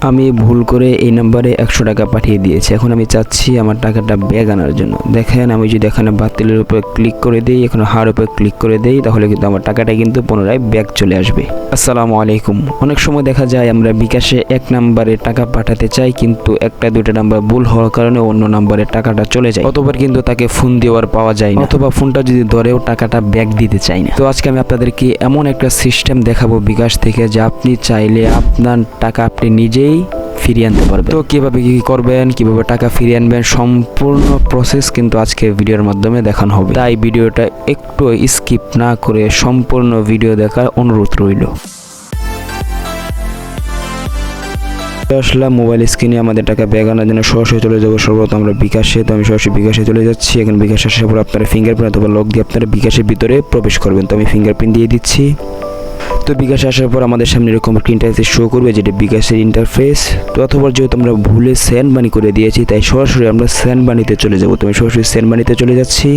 আমি ভুল করে এই নাম্বারে একশো টাকা পাঠিয়ে দিয়েছি। এখন আমি চাচ্ছি আমার টাকাটা ব্যাগ আনার জন্য। দেখেন, আমি যদি এখানে বাতিলের উপরে ক্লিক করে দিই, এখানে হার উপরে ক্লিক করে দিই, তাহলে কিন্তু আমার টাকাটা কিন্তু পুনরায় ব্যাগ চলে আসবে। আসসালামু আলাইকুম। অনেক সময় দেখা যায় আমরা বিকাশে এক নাম্বারে টাকা পাঠাতে চাই, কিন্তু একটা দুইটা নাম্বার ভুল হওয়ার কারণে অন্য নাম্বারে টাকাটা চলে যায়। অতবার কিন্তু তাকে ফোন দেওয়ার পাওয়া যায় না। অথবা ফোনটা যদি ধরেও টাকাটা ব্যাগ দিতে চাই না। তো আজকে আমি আপনাদেরকে এমন একটা সিস্টেম দেখাবো বিকাশ থেকে, যে আপনি চাইলে আপনার টাকা আপনি নিজেই ফিরিয়ে আনতে পারবেন। তো কীভাবে কি করবেন, কীভাবে টাকা ফিরিয়ে আনবেন, সম্পূর্ণ প্রসেস কিন্তু আজকে ভিডিওর মাধ্যমে দেখানো হবে। তাই ভিডিওটা একটু স্কিপ না করে সম্পূর্ণ ভিডিও দেখার অনুরোধ রইল। আসলাম মোবাইল স্ক্রিনে আমাদের টাকা ব্যাগ আনার জন্য সরাসরি চলে যাব। সর্বত আমরা বিকাশে, তো আমি সরাসরি বিকাশে চলে যাচ্ছি। এখন বিকাশ আসার পর আপনারা ফিঙ্গারপ্রিন্ট অথবা লক দিয়ে আপনারা বিকাশের ভিতরে প্রবেশ করবেন। তো আমি ফিঙ্গারপ্রিন্ট দিয়ে দিচ্ছি। তো বিকাশ আসার পর আমাদের সামনে এরকম একটা ইন্টারফেস শো করবে, যেটা বিকাশের ইন্টারফেস তো অথবা যেহেতু আমরা ভুলে সেন্ড মানি করে দিয়েছি, তাই সরাসরি আমরা সেন্ড মানিতে চলে যাব। তো আমি সরাসরি সেন্ড মানিতে চলে যাচ্ছি।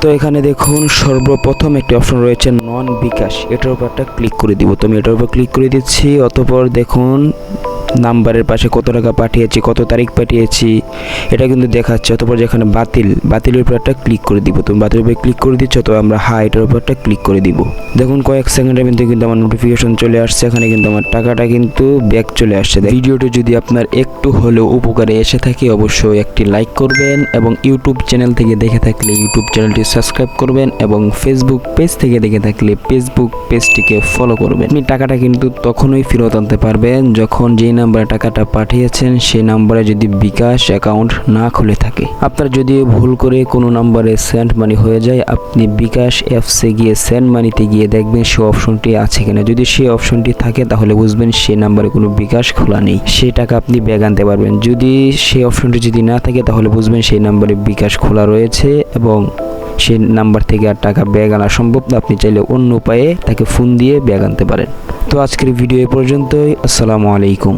তো এখানে দেখুন, সর্বপ্রথম একটি অপশন রয়েছে নন বিকাশ এটার উপর একটা ক্লিক করে দিব। তো আমি এটার উপর ক্লিক করে দিচ্ছি, অতপর দেখুন নাম্বারের পাশে কত টাকা পাঠিয়েছি, কত তারিখ পাঠিয়েছি, এটা কিন্তু দেখাচ্ছে। অতপর যেখানে বাতিল, বাতিলের উপর একটা ক্লিক করে দিব। তুমি বাতিলের উপরে ক্লিক করে দিচ্ছ তো আমরা হ্যাঁ এটার উপর একটা ক্লিক করে দিব। দেখুন, কয়েক সেকেন্ডের মধ্যে কিন্তু আমার নোটিফিকেশন চলে আসছে, এখানে কিন্তু আমার টাকাটা কিন্তু ব্যাক চলে আসছে। ভিডিওটি যদি আপনার একটু হলেও উপকারে এসে থাকে, অবশ্যই একটি লাইক করবেন এবং ইউটিউব চ্যানেল থেকে দেখে থাকলে ইউটিউব চ্যানেলটি সাবস্ক্রাইব করবেন এবং ফেসবুক পেজ থেকে দেখে থাকলে ফেসবুক পেজটিকে ফলো করবেন। আপনি টাকাটা কিন্তু তখনই ফেরত আনতে পারবেন যখন যেই নাম্বারে টাকাটা পাঠিয়েছেন সেই নাম্বারে যদি বিকাশ অ্যাকাউন্ট না খুলে থাকে। আপনার যদি ভুল করে কোনো নাম্বারে সেন্ড মানি হয়ে যায়, আপনি বিকাশ অ্যাপসে গিয়ে সেন্ড মানিতে গিয়ে দেখবেন সেই অপশনটি আছে কিনা। যদি সেই অপশনটি থাকে, তাহলে বুঝবেন সেই নাম্বারে কোনো বিকাশ খোলা নেই। সেই টাকা আপনি ব্যাগ আনতে পারবেন। যদি সেই অপশনটি যদি না থাকে, তাহলে বুঝবেন সেই নাম্বারে বিকাশ খোলা রয়েছে এবং সেই নাম্বার থেকে আর টাকা ব্যাগ আনা সম্ভব না। আপনি চাইলে অন্য উপায়ে তাকে ফোন দিয়ে ব্যাগ আনতে পারেন। তো আজকের ভিডিও এ পর্যন্তই। আসসালামু আলাইকুম।